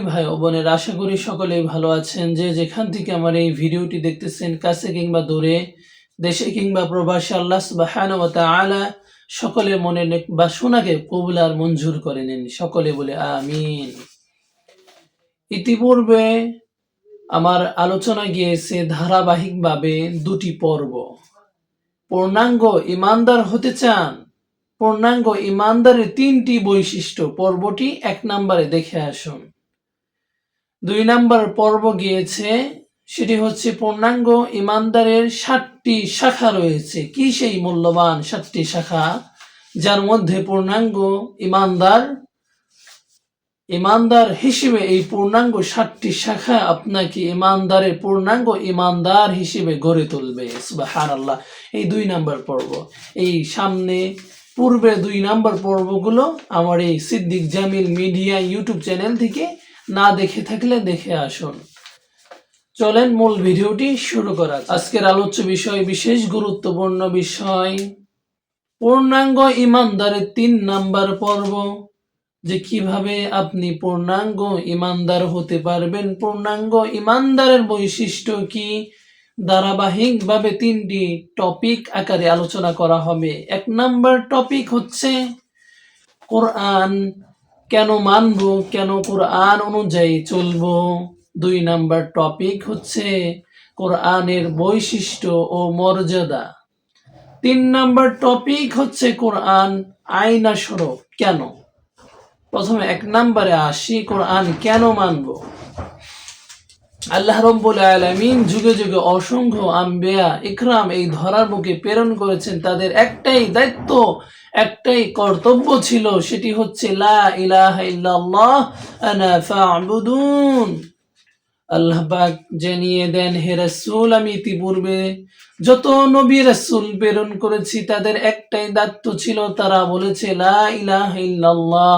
ভাই ও বোনের, আশা করি সকলেই ভালো আছেন। যে যেখান থেকে আমার এই ভিডিওটি দেখতেছেন, কাছে কিংবা দূরে, দেশে কিংবা প্রবাসে, আল্লাহ সুবহানাহু ওয়া সকলে মনে বাসনাকে কবুল আর মঞ্জুর করে নেন। সকলে বলে আমিন। ইতিপূর্বে আমার আলোচনা গিয়েছে ধারাবাহিকভাবে দুটি পর্ব। পূর্ণাঙ্গ ইমানদার হতে চান। পূর্ণাঙ্গ ইমানদারের তিনটি বৈশিষ্ট্য। পর্বটি এক নম্বরে দেখে আসুন। দুই নম্বর পর্ব গিয়েছে, সেটি হচ্ছে পূর্ণাঙ্গ ইমানদারের ষাটটি শাখা রয়েছে। কি সেই মূল্যবান ষাটটি শাখা? যার মধ্যে পূর্ণাঙ্গ ইমানদার ইমানদার হিসেবে এই পূর্ণাঙ্গ ষাটটি শাখা আপনাকে ইমানদারের পূর্ণাঙ্গ ইমানদার হিসেবে গড়ে তুলবে। সুবাহান আল্লাহ এই দুই নাম্বার পর্ব। এই সামনে পূর্বে দুই নাম্বার পর্বগুলো আমার এই Siddique Jamil media YouTube channel থেকে না দেখে থাকলে দেখে আসুন। চলেন মূল ভিডিওটি শুরু করা আজকের আলোচ্য বিষয়, বিশেষ গুরুত্বপূর্ণ বিষয়, পূর্ণাঙ্গ ইমানদারের তিন নাম্বার পর্ব। যে কীভাবে আপনি পূর্ণাঙ্গ ইমানদার হতে পারবেন? পূর্ণাঙ্গ ইমানদারের বৈশিষ্ট্য কি? ধারাবাহিকভাবে তিনটি টপিক আকারে আলোচনা করা হবে। এক নাম্বার টপিক হচ্ছে কোরআন, কেন মানব, কেন কোরআন অনুযায়ী চলবো? দুই নাম্বার টপিক হচ্ছে কোরআনের বৈশিষ্ট্য ও মর্যাদা। তিন নাম্বার টপিক হচ্ছে কোরআন আইনা স্বরূপ কেন? প্রথমে এক নম্বরে আসি, কোরআন কেন মানব? আল্লাহ রব্বুল আলামিন যুগে যুগে অসংখ্য আম্বিয়া, ইকরাম এই ধরার বুকে প্রেরণ করেছেন। তাদের একটাই দায়িত্ব, একটাই কর্তব্য ছিল, সেটি হচ্ছে লা ইলাহা জানিয়ে দেন, হে রাসূল, আমি ইতিপূর্বে যত নবী রাসূল প্রেরণ করেছি, তাদের একটাই দায়িত্ব ছিল, তারা বলেছে লা ইলাহা ইল্লাল্লাহ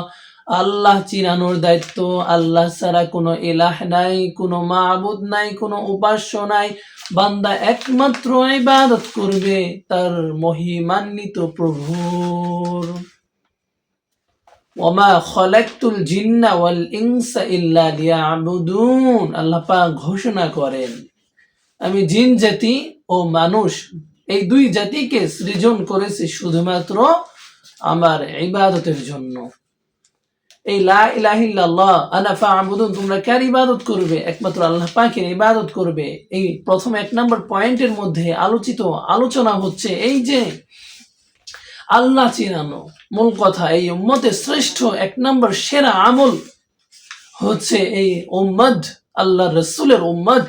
আল্লাহ চিরানোর দায়িত্ব, আল্লাহ ছাড়া কোনো এলাহ নাই, কোনো মাহবুদ নাই, কোনো উপাস্য নাই। বান্দা একমাত্র ইবাদত করবে, তার মহিমান্বিত প্রভুর। ওমা খলাকতুল জিন্না ওয়াল ইনসা ইল্লা লিয়াবুদুন। আল্লাহ পাক ঘোষণা করেন, আমি জিন জাতি ও মানুষ, এই দুই জাতিকে সৃজন করেছি শুধুমাত্র আমার ইবাদতের জন্য। এই লা ইলাহা ইল্লাল্লাহ, আনা তোমরা কার ইবাদত করবে? একমাত্র আল্লাহ পাকের ইবাদত করবে। এই প্রথম এক নম্বর পয়েন্টের মধ্যে আলোচিত আলোচনা হচ্ছে এই যে আল্লাহ চিনানো মূল কথা, এই উম্মতের শ্রেষ্ঠ এক নম্বর সেরা আমল হচ্ছে এই উম্মদ আল্লাহ রসুলের উম্মদ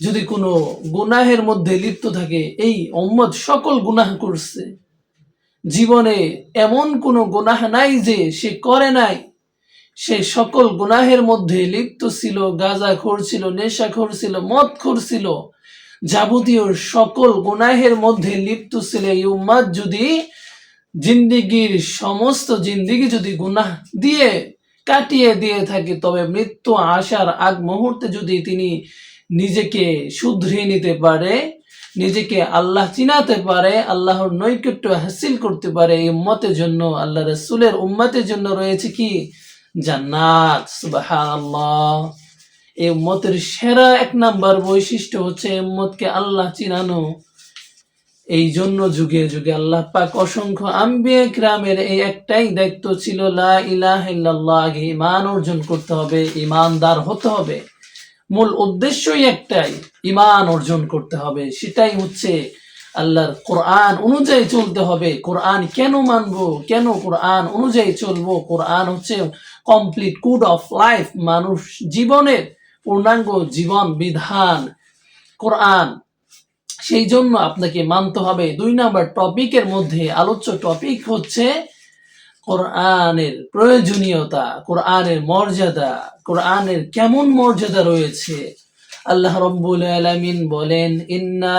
যদি কোনো গুনাহের মধ্যে লিপ্ত থাকে, এই উম্মদ সকল গুনাহ করছে। জীবনে এমন কোনো গুনাহ নাই যে সে করে নাই। সে সকল গুনাহের মধ্যে লিপ্ত ছিল গাঁজা ছিল নেশা ছিল মদ ছিল। যাবতীয় সকল গুনাহের মধ্যে লিপ্ত ছিল এই উম্মাদ যদি জিন্দিগির সমস্ত জিন্দিগি যদি গুনাহ দিয়ে কাটিয়ে দিয়ে থাকে, তবে মৃত্যু আসার আগ মুহূর্তে যদি তিনি নিজেকে শুধরিয়ে নিতে পারে নিজেকে আল্লাহ চিনাতে পারে, আল্লাহর নৈকট্য হাসিল করতে পারে, এই উম্মতের জন্য, আল্লাহ রসুলের উম্মতের জন্য রয়েছে কি? জান্নাত। সুবহানাল্লাহ। এই উম্মতের সেরা এক নাম্বার বৈশিষ্ট্য হচ্ছে উম্মতকে আল্লাহ চিনানো। এই জন্য যুগে যুগে আল্লাহ পাক অসংখ্য আম্বিয়া গ্রামের এই একটাই দায়িত্ব ছিল, লা ইলাহ ইমান অর্জন করতে হবে ইমানদার হতে হবে। মূল উদ্দেশ্যই একটাই ইমান অর্জন করতে হবে। সেটাই হচ্ছে আল্লাহর কোরআন অনুযায়ী চলতে হবে। কোরআন কেন মানব? কেন কোরআন অনুযায়ী চলবো? কোরআন হচ্ছে কমপ্লিট কুড অফ লাইফ মানুষ জীবনের পূর্ণাঙ্গ জীবন বিধান। কোরআন, সেই জন্য আপনাকে মানতে হবে। দুই নাম্বার টপিকের মধ্যে আলোচ্য টপিক হচ্ছে কোরআনের প্রয়োজনীয়তা, কোরআনের মর্যাদা, কোরআনের কেমন মর্যাদা রয়েছে? আল্লাহ রব্বুল আলামিন বলেন, ইন্না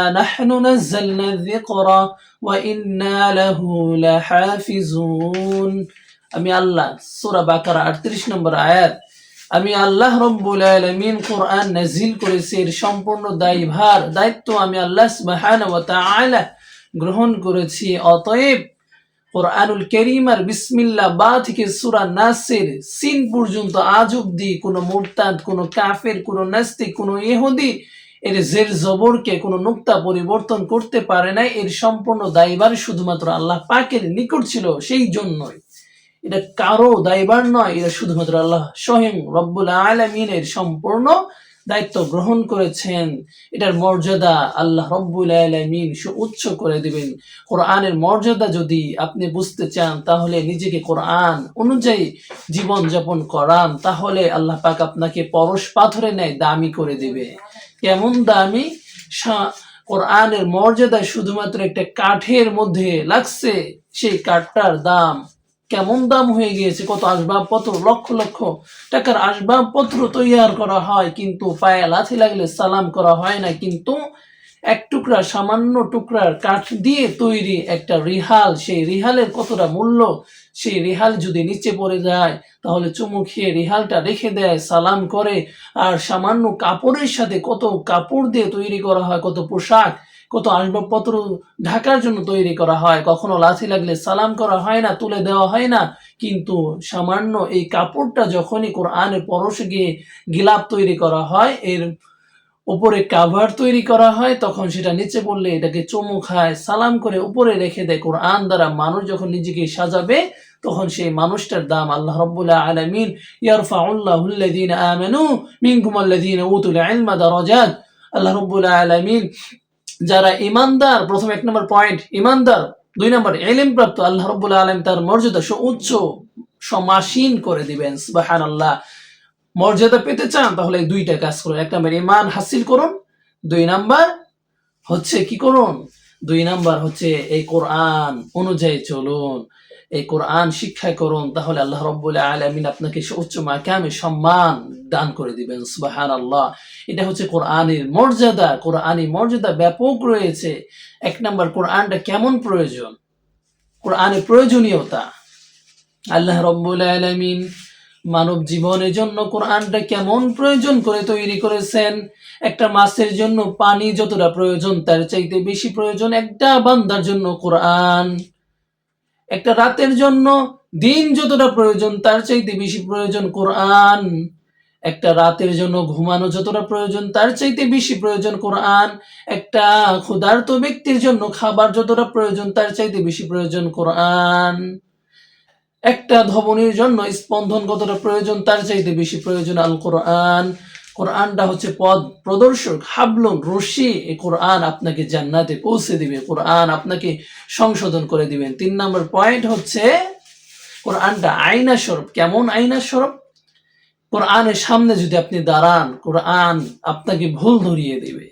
আমি আল্লাহ, সূরা বাকারা 38 নম্বর আয়াত, আমি আল্লাহ রব্বুল আলামিন কোরআন নাজিল করেছি, এর সম্পূর্ণ দায়ভার, দায়িত্ব আমি আল্লাহ গ্রহণ করেছি। অতএব কোরআনুল করিম আর বিসমিল্লাহ বা থেকে সুরা নাসের সিন পর্যন্ত আজ অব্দি কোনো মুরতাদ, কোনো কাফের, কোনো নাস্তিক, কোনো ইহুদি এর জের জবরকে কোনো নুক্তা পরিবর্তন করতে পারে না এর সম্পূর্ণ দায়বার শুধুমাত্র আল্লাহ পাকের নিকট ছিল, সেই জন্যই। এটা কারও দায়বার নয়, এটা শুধুমাত্র আল্লাহ স্বয়ং রব্বুল আলমিনের সম্পূর্ণ দায়িত্ব গ্রহণ করেছেন, এটার মর্যাদা আল্লাহ রব্বুল আলমিন উচ্চ করে দিবেন। কোরআনের মর্যাদা যদি আপনি বুঝতে চান, তাহলে নিজেকে কোরআন অনুযায়ী জীবন যাপন করান, তাহলে আল্লাহ পাক আপনাকে পরশ পাথরে নেয় দামি করে দেবে। কেমন দামি? কোরআনের মর্যাদা শুধুমাত্র একটা কাঠের মধ্যে লাগছে, সেই কাঠটার দাম কেমন দাম হয়ে গিয়েছে, কত আসবাবপত্র, লক্ষ লক্ষ টাকার আসবাবপত্র তৈয়ার করা হয়, কিন্তু পায়ে লাথি লাগলে সালাম করা হয় না, কিন্তু এক টুকরা সামান্য টুকরার কাঠ দিয়ে তৈরি একটা রিহাল, সেই রিহালের কতটা মূল্য, সেই রিহাল যদি নিচে পড়ে যায়, তাহলে চুমু খেয়ে রিহালটা রেখে দেয়, সালাম করে। আর সামান্য কাপড়ের সাথে কত কাপড় দিয়ে তৈরি করা হয়, কত পোশাক কত আসবাবপত্র ঢাকার জন্য তৈরি করা হয়? কখনো লাথি লাগলে সালাম করা হয় না, তুলে দেওয়া হয় না? কিন্তু সামান্য এই কাপড়টা যখনই কোরআনের পরশে গিয়ে গিলাপ তৈরি করা হয়, এর উপরে কাভার তৈরি করা হয়, তখন সেটা নিচে পড়লে এটাকে চুমু খায়, সালাম করে উপরে রেখে দেয়। কোরআন দ্বারা মানুষ যখন নিজেকে সাজাবে, তখন সেই মানুষটার দাম আল্লাহ রব্বুল্লাহ আলামিন আল্লাহ রব্বুল আলামিন যারা ইমানদার, প্রথম এক নম্বর পয়েন্ট ইমানদার। দুই নম্বর এলিম প্রাপ্ত আল্লাহ রব আলম তার মর্যাদা উচ্চ সমাসীন করে দিবেন সুবাহান আল্লাহ মর্যাদা পেতে চান, তাহলে দুইটা কাজ করুন। এক নম্বর ইমান হাসিল করুন। দুই নাম্বার হচ্ছে কি করুন? দুই নাম্বার হচ্ছে এই কোরআন অনুযায়ী চলুন। এই কোরআন শিক্ষা করুন, তাহলে আল্লাহ রব্বুল আলমিন আপনাকে উচ্চ মাকামে সম্মান দান করে দিবেন সুবাহান আল্লাহ এটা হচ্ছে কোরআনের মর্যাদা, কোরআনী মর্যাদা ব্যাপক রয়েছে। এক নম্বর, কোরআনটা কেমন প্রয়োজন? কোরআনের প্রয়োজনীয়তা। আল্লাহ রব্বুল আলমিন মানব জীবনের জন্য কোরআনটা কেমন প্রয়োজন করে তৈরি করেছেন? একটা মাছের জন্য পানি যতটা প্রয়োজন, তার চাইতে বেশি প্রয়োজন একটা বান্দার জন্য কোরআন। একটা রাতের জন্য দিন যতটা প্রয়োজন, তার চাইতে বেশি প্রয়োজন কোরআন। একটা রাতের জন্য ঘুমানো যতটা প্রয়োজন, তার চাইতে বেশি প্রয়োজন কোরআন। একটা ক্ষুধার্ত ব্যক্তির জন্য খাবার যতটা প্রয়োজন, তার চাইতে বেশি প্রয়োজন কোরআন। একটা ধবনির জন্য স্পন্দন কতটা প্রয়োজন, তার চাইতে বেশি প্রয়োজন আল কোরআন কোরআনটা হচ্ছে পদ প্রদর্শক। হাবলুন রশি এই কোরআন আপনাকে জান্নাতে পৌঁছে দিবে। কোরআন আপনাকে সংশোধন করে দিবেন। তিন নম্বর পয়েন্ট হচ্ছে, কোরআনটা আইনা স্বরূপ। কেমন আইনা স্বরূপ? কোরআনের সামনে যদি আপনি দাঁড়ান, কোরআন আপনাকে ভুল ধরিয়ে দিবে।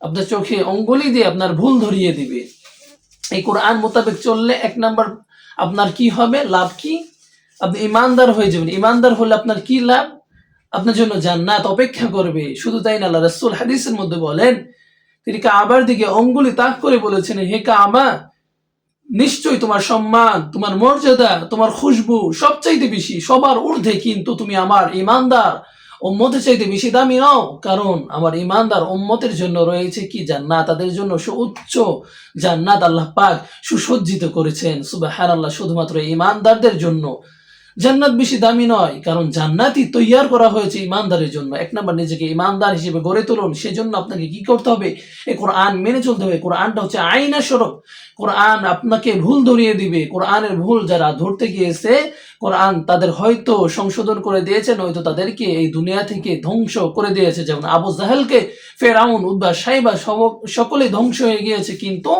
আপনার চোখে অঙ্গুলি দিয়ে আপনার ভুল ধরিয়ে দিবে। এই কোরআন মোতাবেক চললে এক নাম্বার আপনার কি হবে? লাভ কি? আপনি ইমানদার হয়ে যাবেন। ইমানদার হলে আপনার কি লাভ? আপনার জন্য জান্নাত অপেক্ষা করবে। শুধু তাই না, আল্লাহ রাসূল হাদিসের মধ্যে বলেন, তিনি কাবার দিকে অঙ্গুলি তাক করে বলেছেন, হে কাবা, নিশ্চয়ই তোমার সম্মান, তোমার মর্যাদা, তোমার খুশবু সবচাইতে বেশি, সবার ঊর্ধ্বে কিন্তু তুমি আমার ইমানদার উম্মতের চাইতে বেশি দামি নাও, কারণ আমার ইমানদার উম্মতের জন্য রয়েছে কি জান্নাত? তাদের জন্য সুউচ্চ জান্নাত আল্লাহ পাক সুসজ্জিত করেছেন। সুবাহান আল্লাহ শুধুমাত্র ইমানদারদের জন্য। জান্নাত বেশি দামি নয়, কারণ জান্নাতই তৈয়ার করা হয়েছে ইমানদারের জন্য। এক নম্বর, নিজেকে ইমানদার হিসেবে গড়ে তুলুন। সেজন্য আপনাকে কি করতে হবে? এ কোরআন মেনে চলতে হবে। কোরআনটা হচ্ছে আইনা স্বরূপ। কোরআন আপনাকে ভুল ধরিয়ে দিবে। কোরআনের ভুল যারা ধরতে গিয়েছে কোরআন তাদের হয়তো সংশোধন করে দিয়েছে, নয়তো তাদেরকে এই দুনিয়া থেকে ধ্বংস করে দিয়েছে। যেমন আবু জাহেলকে ফেরাউন উদ্বা সাইবা সকলে ধ্বংস হয়ে গিয়েছে, কিন্তু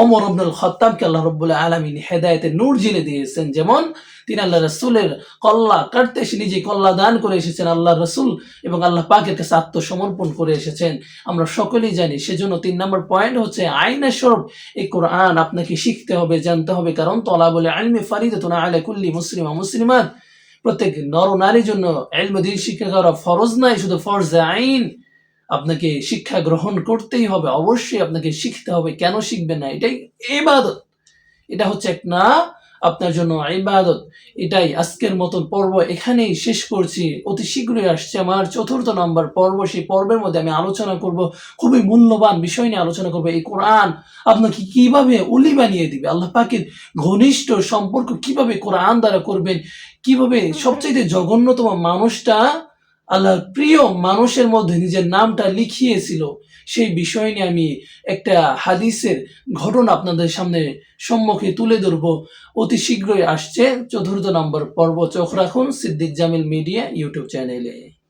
অমর আব্দুল খত্তাবকে আল্লাহ রব্বুল্লাহ আলমিন হেদায়তে নূর জিলে দিয়েছেন। যেমন তিনি আল্লাহ রসুলের কল্লা কাটতে এসে নিজে কল্লা দান করে এসেছেন আল্লাহ রসুল এবং আল্লাহ পাকের কাছে আত্মসমর্পণ করে এসেছেন। আমরা সকলেই জানি সেজন্য তিন নম্বর পয়েন্ট হচ্ছে আইনা স্বরূপ। এই কোরআন আপনাকে শিখতে হবে, জানতে হবে, কারণ তলা বলে আলমে ফারিদ তোনা আলে কুল্লি মুসলিমা। মুসলিমাত প্রত্যেক নর নারীর জন্য এলমদিন শিক্ষা করা ফরজ নাই শুধু ফরজ আইন। আপনাকে শিক্ষা গ্রহণ করতেই হবে, অবশ্যই আপনাকে শিখতে হবে। কেন শিখবেন না? এটাই এবাদত এটা হচ্ছে এক না আপনার জন্য ইবাদত। এটাই আজকের মতন পর্ব এখানেই শেষ করছি। অতি শীঘ্রই আসছে আমার চতুর্থ নম্বর পর্ব। সেই পর্বের মধ্যে আমি আলোচনা করব। খুবই মূল্যবান বিষয় নিয়ে আলোচনা করব। এই কোরআন আপনাকে কীভাবে উলি বানিয়ে দিবে? আল্লাহ পাকের ঘনিষ্ঠ সম্পর্ক কীভাবে কোরআন দ্বারা করবেন? কীভাবে সবচেয়ে জঘন্যতম মানুষটা আল্লাহর প্রিয় মানুষের মধ্যে নিজের নামটা লিখিয়েছিল। সেই বিষয় নিয়ে আমি একটা হাদিসের ঘটনা আপনাদের সামনে সম্মুখে তুলে ধরবো। অতি শীঘ্রই আসছে চতুর্থ নম্বর পর্ব। চোখ রাখুন সিদ্দিক জামিল মিডিয়া ইউটিউব চ্যানেলে।